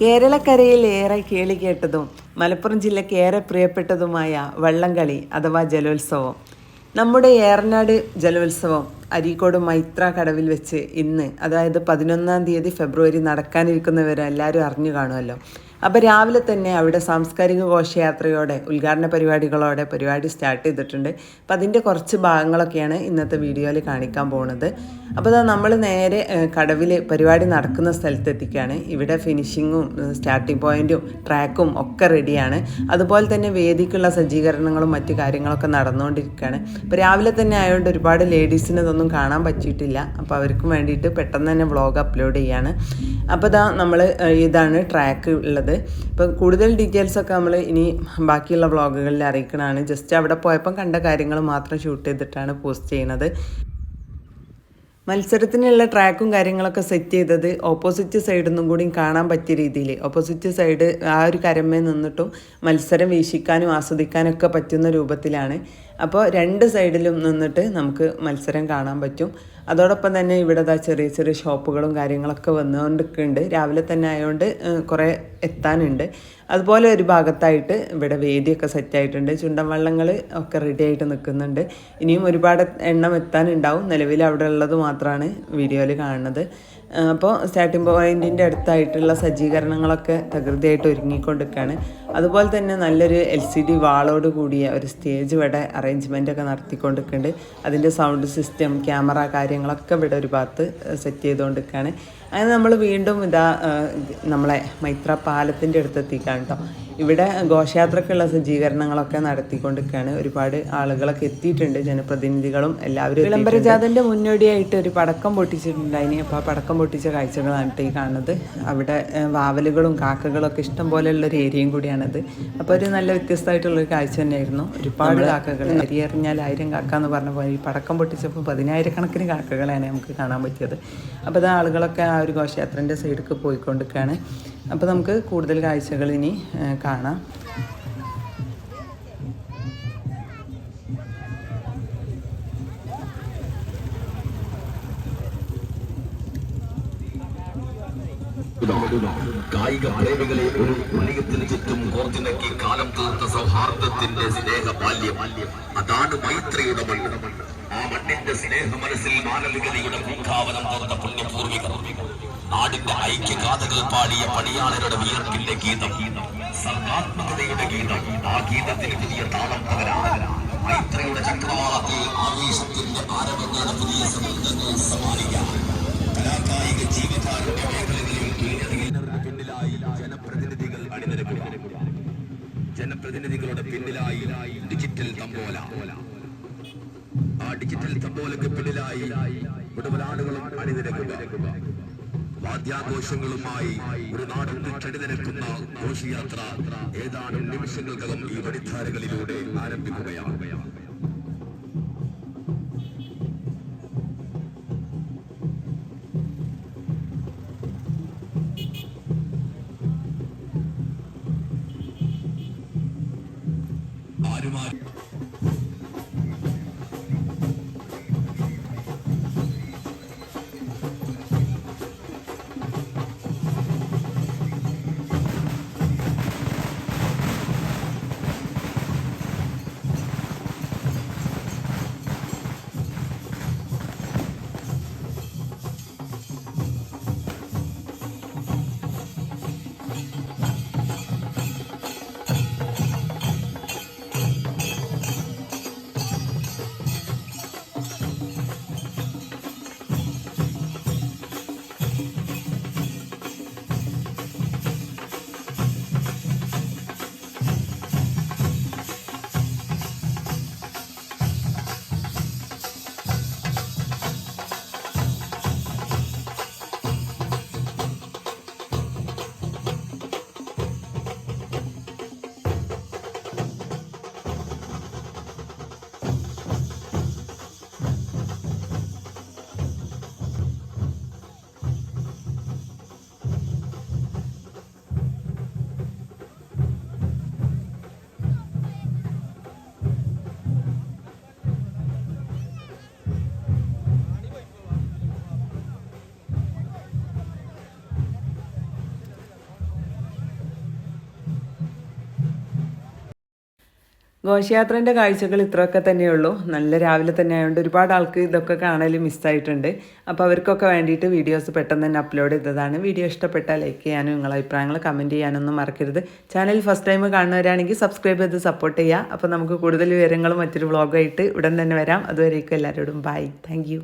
കേരളക്കരയിൽ ഏറെ കേളി കേട്ടതും മലപ്പുറം ജില്ലയ്ക്ക് ഏറെ പ്രിയപ്പെട്ടതുമായ വള്ളംകളി അഥവാ ജലോത്സവം. നമ്മുടെ ഏറനാട് ജലോത്സവം അരീക്കോട് മൈത്ര കടവിൽ വെച്ച് ഇന്ന് അതായത് പതിനൊന്നാം തീയതി ഫെബ്രുവരി നടക്കാനിരിക്കുന്നവരെല്ലാവരും അറിഞ്ഞു കാണുമല്ലോ. അപ്പോൾ രാവിലെ തന്നെ അവിടെ സാംസ്കാരിക ഘോഷയാത്രയോടെ ഉദ്ഘാടന പരിപാടികളോടെ പരിപാടി സ്റ്റാർട്ട് ചെയ്തിട്ടുണ്ട്. അപ്പം അതിന്റെ കുറച്ച് ഭാഗങ്ങളൊക്കെയാണ് ഇന്നത്തെ വീഡിയോയിൽ കാണിക്കാൻ പോകുന്നത് അപ്പോൾ അതാ നമ്മൾ നേരെ കടവിൽ പരിപാടി നടക്കുന്ന സ്ഥലത്തെത്തിക്കുകയാണ് ഇവിടെ ഫിനിഷിങ്ങും സ്റ്റാർട്ടിംഗ് പോയിന്റും ട്രാക്കും ഒക്കെ റെഡിയാണ് അതുപോലെ തന്നെ വേദിക്കുള്ള സജ്ജീകരണങ്ങളും മറ്റു കാര്യങ്ങളൊക്കെ നടന്നുകൊണ്ടിരിക്കുകയാണ് അപ്പോൾ രാവിലെ തന്നെ ആയതുകൊണ്ട് ഒരുപാട് ലേഡീസിന് ഇതൊന്നും കാണാൻ പറ്റിയിട്ടില്ല. അപ്പോൾ അവർക്കും വേണ്ടിയിട്ട് പെട്ടെന്ന് തന്നെ വ്ളോഗ് അപ്ലോഡ് ചെയ്യാണ്. അപ്പോൾ ഇതാ നമ്മൾ ഇതാണ് ട്രാക്ക് ഉള്ളത്. ഇപ്പം കൂടുതൽ ഡീറ്റെയിൽസ് ഒക്കെ നമ്മൾ ഇനി ബാക്കിയുള്ള വ്ളോഗുകളിൽ അറിയിക്കണതാണ്. ജസ്റ്റ് അവിടെ പോയപ്പം കണ്ട കാര്യങ്ങൾ മാത്രം ഷൂട്ട് ചെയ്തിട്ടാണ് പോസ്റ്റ് ചെയ്യുന്നത് മത്സരത്തിനുള്ള ട്രാക്കും കാര്യങ്ങളൊക്കെ സെറ്റ് ചെയ്തത് ഓപ്പോസിറ്റ് സൈഡിൽ നിന്നും കൂടി കാണാൻ പറ്റിയ രീതിയിൽ ഓപ്പോസിറ്റ് സൈഡ് ആ ഒരു കരമേ നിന്നിട്ടും മത്സരം വീക്ഷിക്കാനും ആസ്വദിക്കാനൊക്കെ പറ്റുന്ന രൂപത്തിലാണ്. അപ്പോൾ രണ്ട് സൈഡിലും നിന്നിട്ട് നമുക്ക് മത്സരം കാണാൻ പറ്റും. അതോടൊപ്പം തന്നെ ഇവിടെ ദാ ചെറിയ ചെറിയ ഷോപ്പുകളും കാര്യങ്ങളൊക്കെ വന്നുകൊണ്ടിരിക്കുന്നുണ്ട്. രാവിലെ തന്നെ ആയതുകൊണ്ട് കുറേ എത്താനുണ്ട്. അതുപോലെ ഒരു ഭാഗത്തായിട്ട് ഇവിടെ വേദിയൊക്കെ സെറ്റായിട്ടുണ്ട് ചുണ്ടൻ വള്ളങ്ങൾ ഒക്കെ റെഡി ആയിട്ട് നിൽക്കുന്നുണ്ട് ഇനിയും ഒരുപാട് എണ്ണം എത്താനുണ്ടാവും. നിലവിൽ അവിടെ ഉള്ളത് മാത്രമാണ് വീഡിയോയിൽ കാണുന്നത്. അപ്പോൾ സ്റ്റാർട്ടിംഗ് പോയിന്റിന്റെ അടുത്തായിട്ടുള്ള സജ്ജീകരണങ്ങളൊക്കെ തകൃതിയായിട്ട് ഒരുങ്ങിക്കൊണ്ടിരിക്കുകയാണ്. അതുപോലെ തന്നെ നല്ലൊരു എൽ സി ഡി വാളോട് കൂടിയ ഒരു സ്റ്റേജ് ഇവിടെ അറേഞ്ച്മെന്റ് ഒക്കെ നടത്തിക്കൊണ്ടിരിക്കുന്നുണ്ട്. അതിന്റെ സൗണ്ട് സിസ്റ്റം ക്യാമറ കാര്യങ്ങളൊക്കെ ഇവിടെ ഒരു ഭാഗത്ത് സെറ്റ് ചെയ്തുകൊണ്ടിരിക്കുകയാണ്. അങ്ങനെ നമ്മൾ വീണ്ടും ഇതാ നമ്മളെ മൈത്ര പാലത്തിന്റെ അടുത്തെത്തിക്കാണ് കേട്ടോ ഇവിടെ ഘോഷയാത്രക്കുള്ള സജ്ജീകരണങ്ങളൊക്കെ നടത്തിക്കൊണ്ടിരിക്കുകയാണ്. ഒരുപാട് ആളുകളൊക്കെ എത്തിയിട്ടുണ്ട്. ജനപ്രതിനിധികളും എല്ലാവരും വിളംബരജാതന്റെ മുന്നോടിയായിട്ട് ഒരു പടക്കം പൊട്ടിച്ചിട്ടുണ്ടായിനി അപ്പോൾ ആ പടക്കം പൊട്ടിച്ച കാഴ്ചകളാണ് ഈ കാണുന്നത്. അവിടെ വാവലുകളും കാക്കകളും ഒക്കെ ഇഷ്ടം പോലെയുള്ള ഒരു ഏരിയയും കൂടിയാണത്. അപ്പോൾ ഒരു നല്ല വ്യത്യസ്തമായിട്ടുള്ളൊരു കാഴ്ച തന്നെയായിരുന്നു. ഒരുപാട് കാക്കകൾ അരി എറിഞ്ഞാൽ ആയിരം കാക്ക എന്ന് പറഞ്ഞ പോലെ ഈ പടക്കം പൊട്ടിച്ചപ്പോൾ പതിനായിരക്കണക്കിന് കാക്കകളാണ് നമുക്ക് കാണാൻ പറ്റിയത്. അപ്പോൾ അത് ആളുകളൊക്കെ ആ ഒരു ഘോഷയാത്രന്റെ സൈഡിലേക്ക് പോയിക്കൊണ്ടിരിക്കുകയാണ്. അപ്പോൾ നമുക്ക് കൂടുതൽ കാഴ്ചകൾ ഇനി കാണാം. കായിക പ്രേമികളെ ഒരു ഉള്ളിയത്തിന് ചുറ്റും കോർത്തിണക്കി കാലം തീർത്ത സൗഹാർദ്ദത്തിന്റെ സ്നേഹ ബാല്യം. അതാണ് മൈത്രിയുടെ മണ്ണ്. ആ മണ്ണിന്റെ സ്നേഹ മനസ്സിൽ മാനവികതയുടെ പൂങ്കാവനം തീർത്ത പുണ്യപൂർവികർ നാടിന്റെ ഐക്യഗാഥകൾ പാടിയ പണിയാളരുടെ വിയർപ്പിന്റെ ഗീതം. സർഗാത്മകതയുടെ ഗീതം. ആ ഗീതത്തിന് പുതിയ താളം പകരാൻ മൈത്രയുടെ ചക്രവാളത്തിൽ ആവേശത്തിന്റെ ആരവങ്ങളുടെ പുതിയ സമുദ്രങ്ങൾ സമാനിക്കാം കലാകായിക ജീവകാരുടെ മേഖലകളിൽ പിന്നിലായി ജനപ്രതിനിധികൾ അണിനിരക്കുക. ജനപ്രതിനിധികളുടെ പിന്നിലായി ഡിജിറ്റൽ തമ്പോല. ആ ഡിജിറ്റൽ തമ്പോലക്ക് പിന്നിലായി മുഴുവനാളുകളും അണിനിരക്കുക. വാദ്യാഘോഷങ്ങളുമായി ഒരു നാടൊന്ന് ചടിനിരക്കുന്ന ഘോഷയാത്ര ഏതാനും നിമിഷങ്ങൾക്കകം ഈ വഴിധാരകളിലൂടെ ആരംഭിക്കുകയാണ്. ഘോഷയാത്രേന്റെ കാഴ്ചകൾ ഇത്രയൊക്കെ തന്നെയുള്ളൂ. നല്ല രാവിലെ തന്നെ ആയതുകൊണ്ട് ഒരുപാട് ആൾക്ക് ഇതൊക്കെ കാണൽ മിസ്സായിട്ടുണ്ട് അപ്പോൾ അവർക്കൊക്കെ വേണ്ടിയിട്ട് വീഡിയോസ് പെട്ടെന്ന് തന്നെ അപ്ലോഡ് ചെയ്തതാണ്. വീഡിയോ ഇഷ്ടപ്പെട്ടാൽ ലൈക്ക് ചെയ്യാനും നിങ്ങളുടെ അഭിപ്രായങ്ങൾ കമന്റ് ചെയ്യാനൊന്നും മറക്കരുത്. ചാനൽ ഫസ്റ്റ് ടൈം കാണുന്നവരാണെങ്കിൽ സബ്സ്ക്രൈബ് ചെയ്ത് സപ്പോർട്ട് ചെയ്യുക അപ്പോൾ നമുക്ക് കൂടുതൽ വിവരങ്ങളും മറ്റൊരു വ്ളോഗായിട്ട് ഉടൻ തന്നെ വരാം. അതുവരേക്കും എല്ലാവരോടും ബൈ താങ്ക്